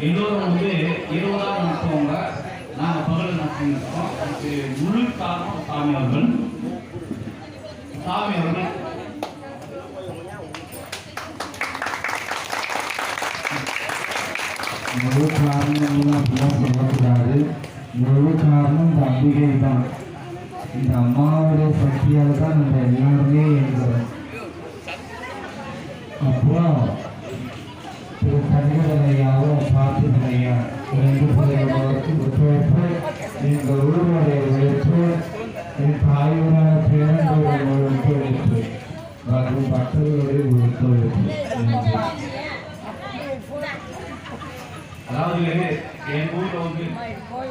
எல்லோரும் வந்து இருபதாம் நடத்துவாங்க நாங்கள் பகல் நடத்திருக்கோம் அதுக்கு முழு காரணம் சாமி அவர்கள். சாமி அவர்கள். முழு காரணம் அப்படிலாம் சொல்லக்கூடாது முழு காரணம் இந்த அம்பிகை தான். இந்த அம்மாவுடைய சக்தியால் தான் நம்ம எல்லாம் இருக்கிறோம் அப்புறம் திரு கனிகளையாவும் பார்த்துக்கலையா ரெண்டு பேரோட ஒத்துழைப்பு எங்கள் ஊருடைய உழைப்பு என் தாயோட பேரண்டோட ஒத்துழைப்பு மற்றும் பக்தர்களுடைய ஒத்துழைப்பு நன்றி. அதாவது என் ஊர்ல வந்து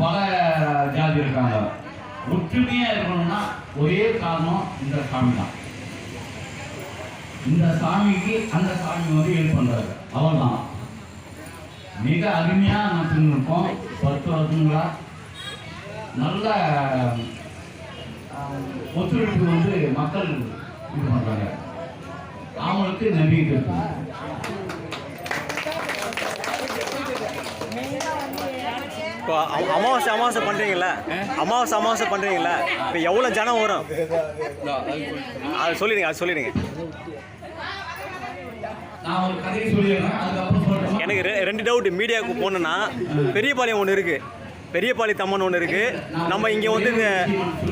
பல ஜாதி இருக்காங்க. ஒற்றுமையா இருக்கணும்னா ஒரே காரணம் இந்த சாமி தான். இந்த சாமிக்கு அந்த சாமி வந்து ஹெல்ப் பண்றாரு. அவ்வளவுதான். மிக அருமையா நான் இருக்கோம் பத்து வருஷங்களா நல்ல ஒத்துழைப்பு வந்து மக்கள் இது பண்றாங்க. அவங்களுக்கு நம்பிக்கை இருக்கு இப்போ அமாவாசை அமாவாசை பண்ணுறீங்கள அமாவாசை அமாவாசை பண்ணுறீங்களா இப்போ எவ்வளோ ஜனம் வரும்? அது சொல்லிடுங்க அது சொல்லிடுங்க. எனக்கு ரெண்டு டவுட் மீடியாவுக்கு போகணுன்னா பெரியபாளையம் ஒன்று இருக்குது பெரியபாளைய தம்மன் ஒன்று இருக்குது நம்ம இங்கே வந்து இந்த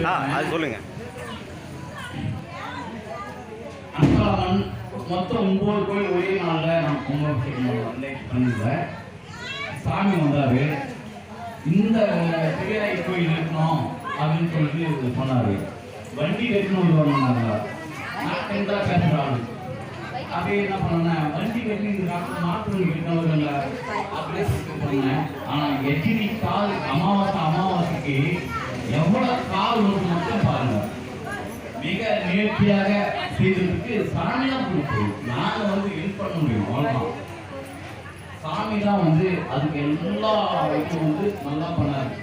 ஆ அது சொல்லுங்கள் மொத்தம் ஒன்பது கோயில் ஒரே நாளில் நான் கும்பாபிஷேகம் பண்ணிருந்தேன் சாமி வந்தாரு. இந்த பெரியாய் கோயில் இருக்கணும் அப்படின்னு சொல்லிட்டு சொன்னாரு. வண்டி கட்டணும் வருவாங்க நான் டென்டா பேசுறாங்க அப்படியே என்ன பண்ணேன் வண்டி கட்டி இந்த காலத்துல மாட்டு வண்டி கட்டினவர்கள் அப்படியே பண்ணேன் ஆனா எச்சினி கால் அமாவாசை அமாவாசைக்கு எவ்வளவு கால் ஒன்று மட்டும் பாருங்க. மிக நேர்த்தியாக செய்ததுக்கு சாமி கொடுப்போம் நாங்க வந்து ஹெல்ப் பண்ண முடியும் அவ்வளவுதான். சாமி தான் வந்து அதுக்கு எல்லா இதுவும் வந்து நல்லா பண்ணாரு.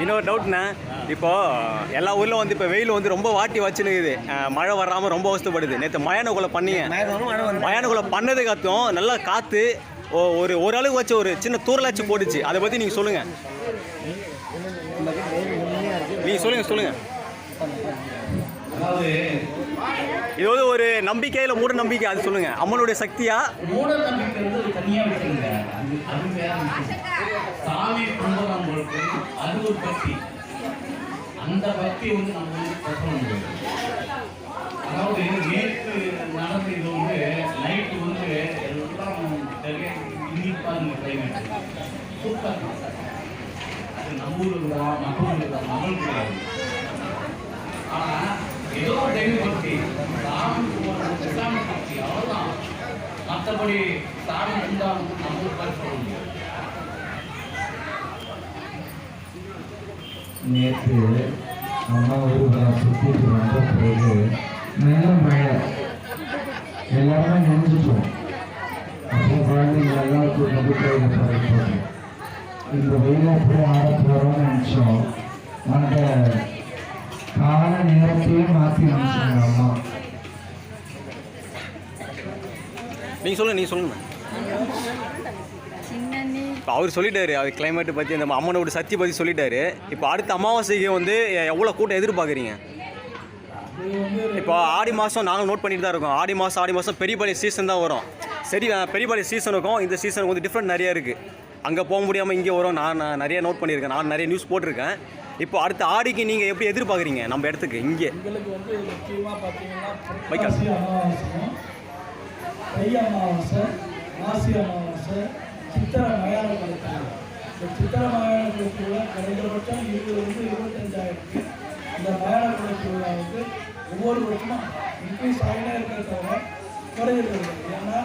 இன்னொரு டவுட்ண்ணே இப்போ எல்லா ஊரில் வந்து இப்போ வெயில் வந்து ரொம்ப வாட்டி வச்சுனுக்குது மழை வராமல் ரொம்ப அவஸ்தைப்படுது நேற்று மயானக்குள்ளே பண்ணீங்க மயானக்குள்ளே பண்ணதுக்கு அர்த்தம் நல்லா காற்று ஒரு ஒரு அளவுக்கு வச்சு ஒரு சின்ன தூரலாச்சு போட்டுச்சு அதை பற்றி நீங்கள் சொல்லுங்கள் நீங்கள் சொல்லுங்கள் சொல்லுங்கள் இது வந்து ஒரு நம்பிக்கையில் மூட நம்பிக்கை அது சொல்லுங்கள் அம்மனுடைய சக்தியா? மூட நம்பிக்கை வந்து அது தனியா வச்சிருங்க. அது அது வேற விஷயம். சாமி கும்பிடுறவங்களுக்கு அது ஒரு பக்தி. அந்த பக்தி வந்து நம்ம வந்து முடியாது அதாவது நேற்று நடந்த இது வந்து நைட்டு வந்து எல்லாம் கிளைமேட் சூப்பர் அது நம்ம ஊருக்கு தான் ஊருக்கு தான் ஆனா ஏதோ தெய்வ பக்தி சாமி சாமி பக்தி அவ்வளவுதான் மற்றபடி சாமி கும்பிடாம நம்ம பார்க்க பேர் முடியாது நேற்று அம்மா ஊர்களை சுற்றிட்டு வந்த பிறகு நல்ல மழை எல்லாருமே நினைஞ்சிட்டோம் அப்போ குழந்தைங்க எல்லாருக்கும் நம்பிக்கையில் படைப்போம் இந்த வெயில போய் ஆட போகிறோம்னு நினச்சோம் அந்த கால நேரத்தையே மாற்றி நினச்சாங்க அம்மா நீங்கள் சொல்லுங்கள் நீங்கள் சொல்லுங்கள் இப்போ அவர் சொல்லிட்டாரு அவர் கிளைமேட்டை பற்றி அந்த அம்மனோட சக்தி பற்றி சொல்லிட்டாரு. இப்போ அடுத்த அமாவாசைக்கு வந்து எவ்வளோ கூட்டம் எதிர்பார்க்குறீங்க? இப்போ ஆடி மாதம் நாங்கள் நோட் பண்ணிட்டு தான் இருக்கோம். ஆடி மாதம் ஆடி மாதம் பெரிய பெரிய சீசன் தான் வரும். சரி அஹ், பெரிய பெரிய சீசனுக்கும் இந்த சீசனுக்கு வந்து டிஃப்ரெண்ட் நிறைய இருக்குது அங்கே போக முடியாமல் இங்கே வரும். நான் நான் நிறைய நோட் பண்ணியிருக்கேன். நான் நிறைய நியூஸ் போட்டிருக்கேன். இப்போ அடுத்த ஆடிக்கு நீங்கள் எப்படி எதிர்பார்க்குறீங்க? நம்ம இடத்துக்கு இங்கே. தை அமாவாசை மாசி அமாவாசை சித்திரை மயான குளத்தில் இந்த சித்திரை மயான குளத்தில் குறைந்தபட்சம் இருபதுலேருந்து இருபத்தஞ்சாயிரத்துக்கு இந்த மயான கொடுத்துள்ள வந்து ஒவ்வொரு வருஷமும் இன்க்ரீஸ் ஆகினே இருக்கிறத தவிர குறையிறது ஏன்னா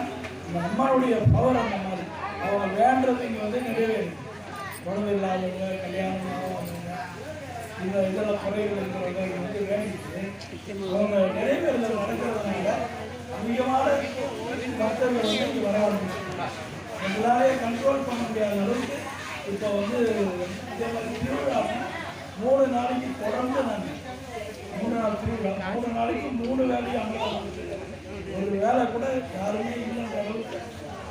இந்த அம்மாவுடைய பவர் அந்த மாதிரி. அவங்க வேண்டது இங்கே வந்து நிறைவேறும் உடம்பு இல்லாதவங்க கல்யாணம் ஆகாதவங்க இந்த இதில் குறைகள் இருக்கிறவங்க வந்து வேண்டிட்டு அவங்க நிறைவேறுதல் நடக்கிறதுனால அதிகமான சிஸ்டமில் வந்து இங்கே வர ஆரம்பிச்சு கண்ட்ரோல் பண்ண முடியாத அளவுக்கு இப்போ வந்து இதே மாதிரி திருவிழா மூணு நாளைக்கு தொடர்ந்து நாங்கள் மூணு நாள் திருவிழா மூணு நாளைக்கு மூணு வேலையும் அமலம் ஒரு வேலை கூட யாருமே இல்லைன்ற அளவுக்கு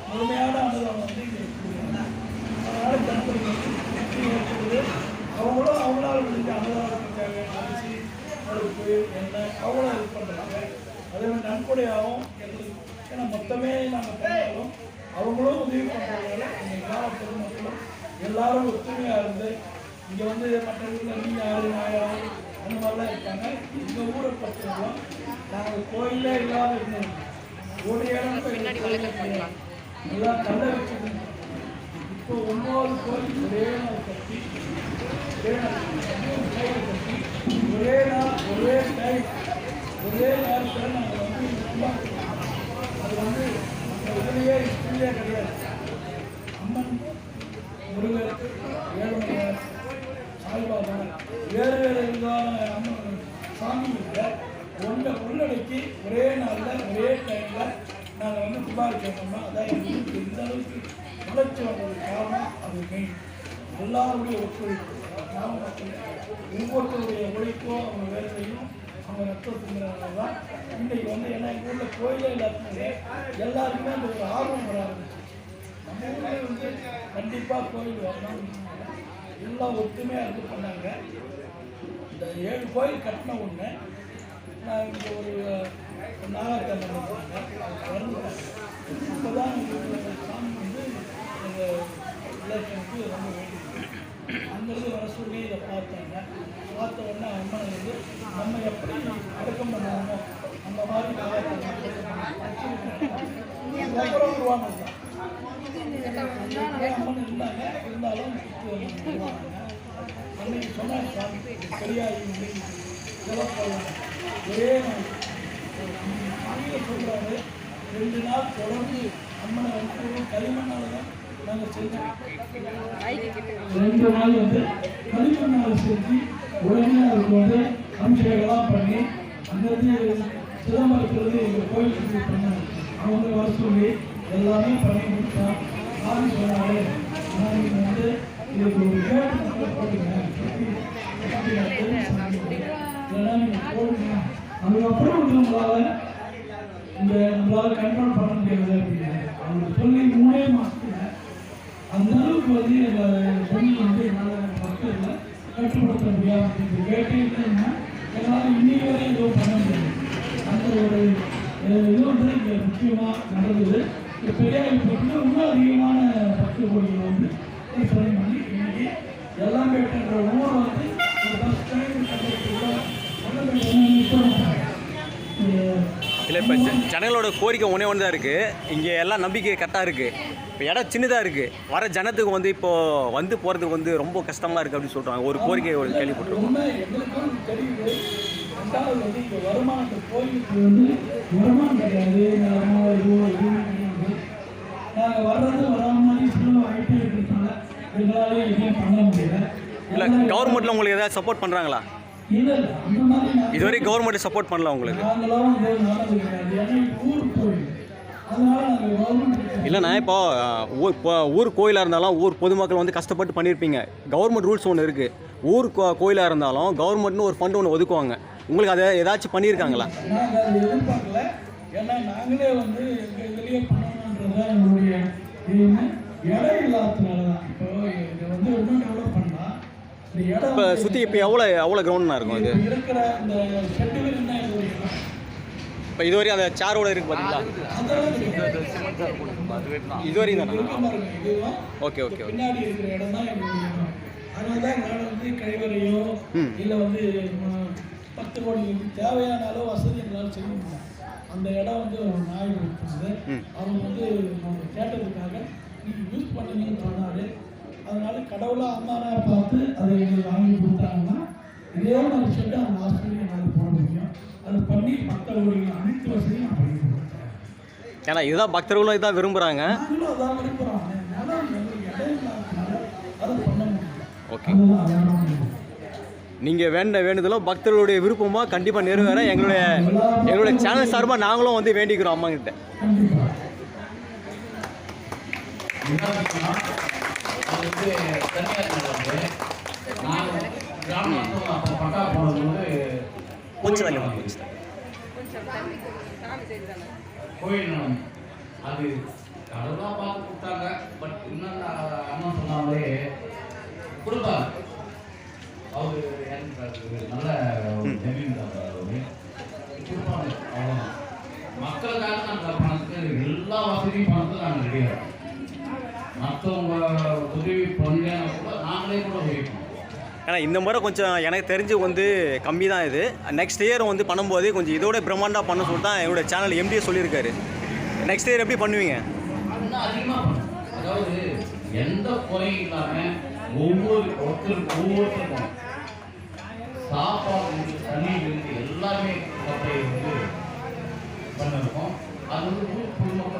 முழுமையான அமலம் வந்து இங்கே அதனால் கண்ட்ரோல் பண்ணி அவங்களும் அவங்களால் முடிஞ்ச அமலம் இருக்காங்க அரிசி பருப்பு என்ன அவங்களும் இது பண்ணுறாங்க அதே மாதிரி நன்கொடையாகவும் எங்களுக்கு ஏன்னா மொத்தமே நாங்கள் பண்ணாலும் அவங்களும் உதவி பண்ணுறதுனால எங்கள் கிராம பொதுமக்களும் எல்லாரும் ஒத்துமையாக இருந்து இங்கே வந்து மற்ற ஊரில் நீ யாரு நான் யாரு அந்த மாதிரிலாம் இருக்காங்க. எங்கள் ஊரை பொறுத்தவரைக்கும் நாங்கள் கோயிலே இல்லாத இருந்தோம். ஒரு இடம். எல்லாம் கல்லை வச்சுருந்தோம் இப்போ ஒன்பது கோயில் ஒரே நாள் கட்டி ஒரே நாள் கோயில் கட்டி ஒரே நாள் ஒரே டைம் ஒரே நேரத்தில் நாங்கள் வந்து உருவாக்குறோம். அது வந்து நம்ம இதுலேயே கிடையாது அம்மன் முருகர் ஏழுமலையார் சாய்பாபா வேறு வேறு விதமான அம்மன் சாமிகளை ஒன்றை உள்ளடக்கி ஒரே நாளில் ஒரே டைமில் நாங்கள் வந்து குமார் கேட்டோம்னா அதான் எங்களுக்கு இந்த அளவுக்கு வளர்ச்சி வந்ததுக்கு காரணம் அது மெயின் எல்லாருடைய ஒத்துழைப்பு கிராம மக்கள் ஒவ்வொருத்தருடைய உழைப்பும் அவங்க வேலையும் அவங்க ரத்தத்துங்கிறனால தான் இன்றைக்கி வந்து ஏன்னா எங்கள் ஊரில் கோயிலே இல்லாதனால எல்லாருக்குமே அந்த ஒரு ஆர்வம் வர ஆரம்பிச்சு நம்ம ஊரே வந்து கண்டிப்பாக கோயில் வரணும் எல்லாம் ஒத்துமையாக இருந்து பண்ணாங்க. இந்த ஏழு கோயில் கட்டின ஒன்று நான் இங்கே ஒரு நாகக்கல்ல இப்போ தான் சாமி வந்து எங்கள் ரிலேஷனுக்கு ரொம்ப அங்கேருந்து வர இதை பார்த்தாங்க பார்த்த உடனே அம்மனை வந்து நம்ம எப்படி அடக்கம் பண்ணாமோ அந்த மாதிரி அப்புறம் உருவானது அம்மன் இருந்தாங்க இருந்தாலும் அன்னைக்கு சொன்னாங்க சாமி ஒரே நாள் சொல்கிறாரு ரெண்டு நாள் தொடர்ந்து அம்மனை வந்து களிமண்ணால் தான் ரெண்டு நாள் வந்து களிமண்ணால் செஞ்சு உடனே அதுக்கு வந்து அபிஷேகம்லாம் பண்ணி அங்கேருந்து சிதம்பரத்துலேருந்து எங்கள் கோயிலுக்கு பண்ணாங்க அவங்க வர சொல்லி எல்லாமே பண்ணி முடித்தான் சாமி சொன்னாரு நான் நீங்கள் வந்து இதுக்கு ஒரு கேட்டு மட்டும் போடுங்க இல்லைன்னா நீங்கள் போடுங்க அதுக்கப்புறம் வந்து நம்மளால இந்த நம்மளால கண்ட்ரோல் பண்ண முடியாது அப்படின்னு அவங்க சொல்லி மூலயமா அந்த அளவுக்கு வந்து பொண்ணு வந்து என்னால் மக்களில் கட்டுப்படுத்த முடியாது அப்படின்னு கேட்டீங்கன்னா என்னால் இன்னைக்கு வரை எதுவும் பண்ண முடியாது. அந்த ஒரு இது வந்து இங்கே முக்கியமாக நடந்தது. பெரியாரி பற்றின இன்னும் அதிகமான பக்த கோடிகள் வந்து தரிசனம் பண்ணி இன்னைக்கு எல்லாம்பேட்டன்ற ஊர் வந்து ஒரு பஸ் டைம் இல்லை இப்போ ஜனங்களோட கோரிக்கை ஒன்றே ஒன்று தான் இருக்குது இங்கே எல்லாம் நம்பிக்கை கரெக்டாக இருக்குது இப்போ இடம் சின்னதாக இருக்குது வர ஜனத்துக்கு வந்து இப்போது வந்து போகிறதுக்கு வந்து ரொம்ப கஷ்டமாக இருக்குது அப்படின்னு சொல்கிறாங்க ஒரு கோரிக்கை ஒரு கேள்விப்பட்டிருக்கோம். உண்மை எங்களுக்கும் தெரியுது ரெண்டாவது வந்து இங்கே வருமானத்தை கோயிலுக்கு வந்து வருமானம் கிடையாது. வருமானம் இதுவோ எதுவுமே கிடையாது நாங்கள் வர்றது வராத மாதிரி செலவு ஆகிட்டே இருக்கிறதுனால எங்களால் எதுவும் பண்ண முடியல. இல்லை கவர்மெண்ட்டில் உங்களுக்கு ஏதாவது சப்போர்ட் பண்ணுறாங்களா இதுவரை கவர்மெண்ட் சப்போர்ட் பண்ணல உங்களுக்கு. இல்லைண்ணா இப்போ ஊர் இப்போ ஊர் கோயிலாக இருந்தாலும் ஊர் பொதுமக்கள் வந்து கஷ்டப்பட்டு பண்ணியிருப்பீங்க. கவர்மெண்ட் ரூல்ஸ் ஒன்று இருக்குது ஊர் கோ- கோயிலாக இருந்தாலும் கவர்மெண்ட்னு ஒரு ஃபண்டு ஒன்று ஒதுக்குவாங்க. உங்களுக்கு அதை ஏதாச்சும் பண்ணியிருக்காங்களா? நாங்கள் அதை எதிர்பார்க்கல ஏன்னா நாங்களே வந்து எங்கள் இதுலேயே பண்ணணுன்றது தான் எங்களுடைய இதுன்னு இடம் இல்லாததுனால தான் இப்போ இதை வந்து இன்னும் டெவலப் பண்ணால் இந்த இடம் இப்போ வந்து சுற்றி இப்போ எவ்வளோ எவ்வளோ கிரவுண்ட்னா இருக்கும் இது? இருக்கிற இந்த இது இப்போ இதுவரையும் அந்த சேரோட இருக்குது பார்த்தீங்களா. இதுவரையும் தானே இருக்க ஓகே ஓகே ஓகே. இல்லை வந்து பத்து தேவையான அளவு வசதி எங்களால் செய்ய அந்த இடம் வந்து ஒரு நாய். அவங்க வந்து அவங்க கேட்டதுக்காக நீங்கள் யூஸ் பண்ணீங்கன்னு சொன்னார் அதனால கடவுளாக அம்மானா பார்த்து அதை எங்களுக்கு வாங்கி கொடுத்தாங்கன்னா இதே மாதிரி ஷெட்டு அந்த ஹாஸ்பிட்டல் அது பண்ணி மக்களுடைய அனைத்து வசதியும் நான் பண்ணி கொடுத்தேன் ஏன்னா இதுதான் பக்தர்களும் இதான் விரும்புகிறாங்க நாங்களும் அதான் விரும்புகிறோம் அதனால எங்களுக்கு இடம் இல்லாததுனால அதை பண்ண முடியும் ஓகே அதுதான் நீங்கள் வேண்ட வேண்டுதலும் பக்தர்களுடைய விருப்பமாக கண்டிப்பாக நிறைவேற எங்களுடைய எங்களுடைய சேனல் சார்பாக நாங்களும் வந்து வேண்டிக்கிறோம் அம்மா கிட்ட கண்டிப்பாக விசாரிக்கணும். அது வந்து தனியார் நிலம் நாங்கள் கிராமத்தில் அப்போ பட்டா கொஞ்சம் தள்ளி கோயில் வாங்க, கொஞ்சம் தள்ளி. கோயில் அது கடவுளாக பார்த்து கொடுத்தாங்க பட் இன்னும் அண்ணன் சொன்னாலே கொடுப்பாங்க. அவர் நல்ல ஜமீன்தார் அவரு. கொடுப்பாங்க அவ்வளோதான் மக்களுக்காக நாங்கள் பணத்துக்கு எல்லா வசதியும் பணத்துக்கு நாங்கள் ரெடியாக மற்றவங்க உதவி பண்ணலாம் கூட நாங்களே கூட உதவிப்போம் ஏன்னா இந்த முறை கொஞ்சம் எனக்கு தெரிஞ்சு வந்து கம்மி தான் இது. நெக்ஸ்ட் இயர் வந்து பண்ணும்போது கொஞ்சம் இதோட பிரம்மாண்டாக பண்ண சொல்லிட்டு தான் என்னோட சேனல் எம்டியே சொல்லியிருக்காரு. நெக்ஸ்ட் இயர் எப்படி பண்ணுவீங்க? அதாவது எந்த குறையும் இல்லாமல் ஒவ்வொரு ஒருத்தருக்கு ஒவ்வொருத்தருக்கும் சாப்பாடு தண்ணீர் எல்லாமே வந்து பண்ணிருக்கோம்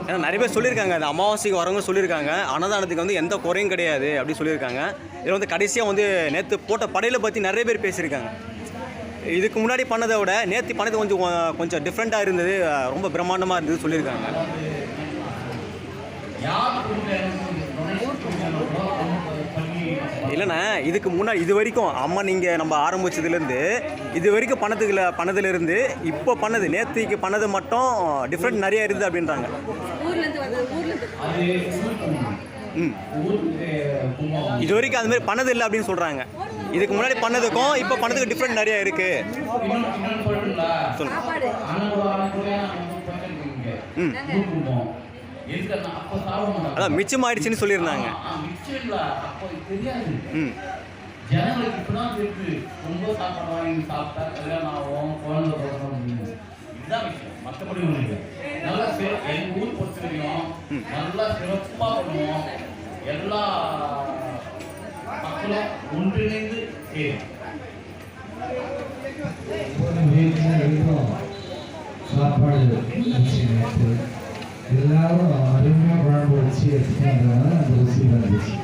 ஏன்னா நிறைய பேர் சொல்லியிருக்காங்க அந்த அமாவாசைக்கு வரவங்க சொல்லியிருக்காங்க அன்னதானத்துக்கு வந்து எந்த குறையும் கிடையாது அப்படி சொல்லியிருக்காங்க. இதில் வந்து கடைசியாக வந்து நேற்று போட்ட படையில பற்றி நிறைய பேர் பேசியிருக்காங்க. இதுக்கு முன்னாடி பண்ணதை விட நேற்று பண்ணது கொஞ்சம் கொஞ்சம் டிஃப்ரெண்ட்டாக இருந்தது ரொம்ப பிரம்மாண்டமாக இருந்தது சொல்லியிருக்காங்க. இல்லைண்ணா இதுக்கு முன்னாடி இது வரைக்கும் அம்மா நீங்கள் நம்ம ஆரம்பிச்சதுலேருந்து இது வரைக்கும் பண்ணதுல பண்ணதுலேருந்து இப்போ பண்ணது நேற்றுக்கு பண்ணது மட்டும் டிஃப்ரெண்ட் நிறைய இருக்குது அப்படின்றாங்க. ம். இது வரைக்கும் அது மாதிரி பண்ணது இல்லை அப்படின்னு சொல்கிறாங்க இதுக்கு முன்னாடி பண்ணதுக்கும் இப்போ பண்ணதுக்கு டிஃப்ரெண்ட் நிறைய இருக்குது இன்னொன்று இன்னொன்று சொல்லணுங்களா சொல்லுங்க. சாப்பாடு. அன்னதானம் கூட நம்ம பண்ணிருக்கீங்க ம் அதான் சொல்லியிருந்தாங்க. மிச்சம் இல்ல. அப்போ தெரியாது. ம். ஜனங்களுக்கு இப்பதான் தெரியுது. ரொம்ப சாப்பாடு வாங்கி சாப்பிட்டா கல்யாணம் ஆகும் குழந்தை அப்படின்னு. இதுதான் விஷயம். மற்றபடி ஒன்றும் இல்லை. நல்லா சிற எங்கள் ஊர் பொறுத்த வரைக்கும் நல்லா சிறப்பாக பண்ணுவோம். எல்லா மக்களும் ஒன்றிணைந்து செய்யும் சாப்பாடு எல்லாரும் அருமையாக குழம்பு வச்சு எடுத்துட்டு வந்ததுனால அந்த ருசி வந்துச்சு